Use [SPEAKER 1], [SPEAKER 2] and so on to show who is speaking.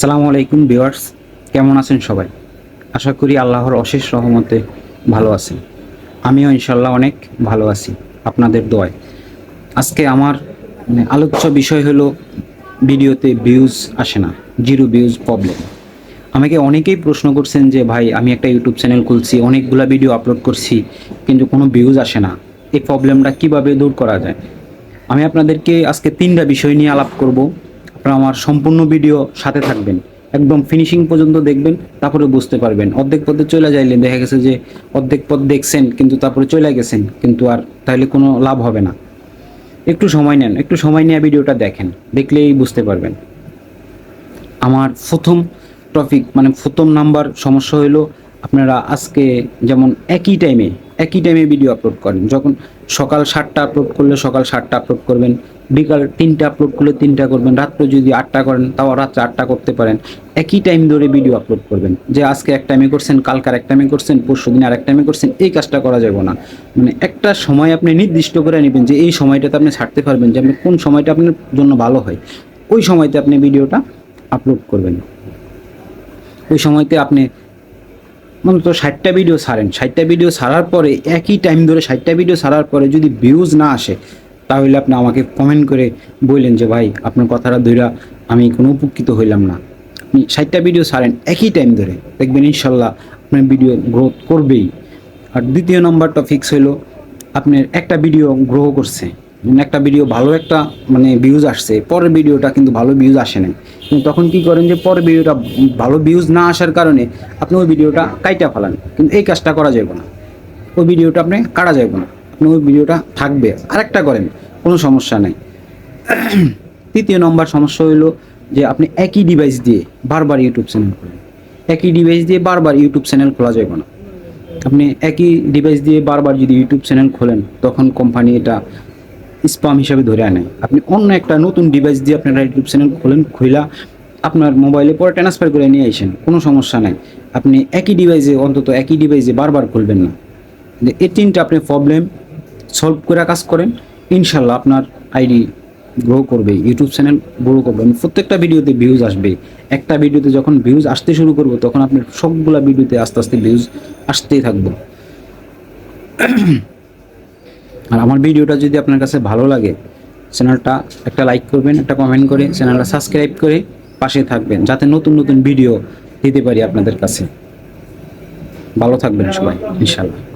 [SPEAKER 1] আসসালামু আলাইকুম ভিউয়ার্স কেমন আছেন সবাই? আশা করি আল্লাহর অশেষ রহমতে ভালো আছেন। আমিও ইনশাল্লাহ অনেক ভালো আছি আপনাদের দোয়ায়। আজকে আমার মানে, আলোচ্য বিষয় হলো ভিডিওতে ভিউজ আসে না জিরো ভিউজ প্রবলেম আমাকে অনেকেই প্রশ্ন করছেন যে ভাই আমি একটা ইউটিউব চ্যানেল খুলছি অনেকগুলা ভিডিও আপলোড করছি কিন্তু কোনো ভিউজ আসে না। এই প্রবলেমটা কীভাবে দূর করা যায়? আমি আপনাদেরকে আজকে তিনটা বিষয় নিয়ে আলাপ করব। আপনারা আমার সম্পূর্ণ ভিডিও সাথে থাকবেন। একদম ফিনিশিং পর্যন্ত দেখবেন, তারপরে বুঝতে পারবেন। অর্ধেক পথে চলে যাইলে দেখা গেছে যে অর্ধেক পথ দেখছেন, কিন্তু তারপরে চলে গেছেন, কিন্তু আর তাহলে কোনো লাভ হবে না। একটু সময় নেন, একটু সময় নিয়ে ভিডিওটা দেখেন, দেখলেই বুঝতে পারবেন। আমার প্রথম টপিক মানে প্রথম নাম্বার সমস্যা হলো আপনারা আজকে যেমন একই টাইমে একই টাইমে ভিডিও আপলোড করেন। যখন সকাল সাতটা আপলোড করলে সকাল সাতটা আপলোড করবেন, বিকাল তিনটা আপলোড করলে তিনটা করবেন, রাত্রে যদি আটটা করেন, তাও রাত্রে আটটা করতে পারেন। একই টাইম ধরে ভিডিও আপলোড করবেন। যে আজকে এক টাইমে করছেন কালকার এক টাইমে করছেন, পরশু দিন আর এক টাইমে করছেন, এই কাজটা করা যাবে না। মানে একটা সময় আপনি নির্দিষ্ট করে নেবেন যে এই সময়টাতে আপনি ছাড়তে পারবেন যে আপনি কোন সময়টা আপনার জন্য ভালো হয়। ওই সময়তে আপনি ভিডিওটা আপলোড করবেন। ওই সময়তে আপনি মূলত ষাটটা ভিডিও ছাড়েন। ষাটটা ভিডিও ছাড়ার পরে একই টাইম ধরে ষাটটা ভিডিও ছাড়ার পরে যদি ভিউজ না আসে, তাহলে আপনি আমাকে কমেন্ট করে বললেন যে, ভাই, আপনার কথাটা ধইরা আমি কোনো উপকৃত হইলাম না। আপনি ষাটটা ভিডিও ছাড়েন একই টাইম ধরে। দেখবেন ইনশাল্লাহ আপনার ভিডিও গ্রোথ করবেই। আর দ্বিতীয় নম্বর ফিক্স হলো আপনার একটা ভিডিও গ্রো করছে। একটা ভিডিও ভালো একটা মানে ভিউজ আসছে, পরের ভিডিওটা কিন্তু ভালো ভিউজ আসে না কিন্তু তখন কি করেন যে, পরের ভিডিওটা ভালো ভিউজ না আসার কারণে আপনি ওই ভিডিওটা কাইটা ফেলান। কিন্তু এই কাজটা করা যাবে না। ওই ভিডিওটা আপনি কাটা যাবে না। আপনি ওই ভিডিওটা থাকবে। আরেকটা করেন, কোনো সমস্যা নেই। তৃতীয় নম্বর সমস্যা হলো যে, আপনি একই ডিভাইস দিয়ে বারবার ইউটিউব চ্যানেল খোলেন। একই ডিভাইস দিয়ে বারবার ইউটিউব চ্যানেল খোলা যাবে না। আপনি একই ডিভাইস দিয়ে বারবার যদি ইউটিউব চ্যানেল খোলেন, তখন কোম্পানি এটা স্পাম হিসাবে ধরে আনে আপনি অন্য একটা নতুন ডিভাইস দিয়ে আপনারা ইউটিউব চ্যানেল খোলেন, খুইলা আপনার মোবাইলে পরে ট্রান্সফার করে নিয়ে আসেন কোনো সমস্যা নাই। আপনি একই ডিভাইসে অন্তত একই ডিভাইসে বারবার খুলবেন না। এই তিনটা আপনি প্রবলেম সলভ করে কাজ করেন, ইনশাল্লাহ আপনার আইডি গ্রো করবে ইউটিউব চ্যানেল গ্রো করবে। প্রত্যেকটা ভিডিওতে ভিউজ আসবে। একটা ভিডিওতে যখন ভিউজ আসতে শুরু করব, তখন আপনার সবগুলা ভিডিওতে আস্তে আস্তে ভিউজ আসতেই থাকব। আর আমার ভিডিওটা যদি আপনার কাছে ভালো লাগে, চ্যানেলটা একটা লাইক করবেন, একটা কমেন্ট করে, চ্যানেলটা সাবস্ক্রাইব করে পাশে থাকবেন, যাতে নতুন নতুন ভিডিও দিতে পারি আপনাদের কাছে। ভালো থাকবেন সবাই ইনশাল্লাহ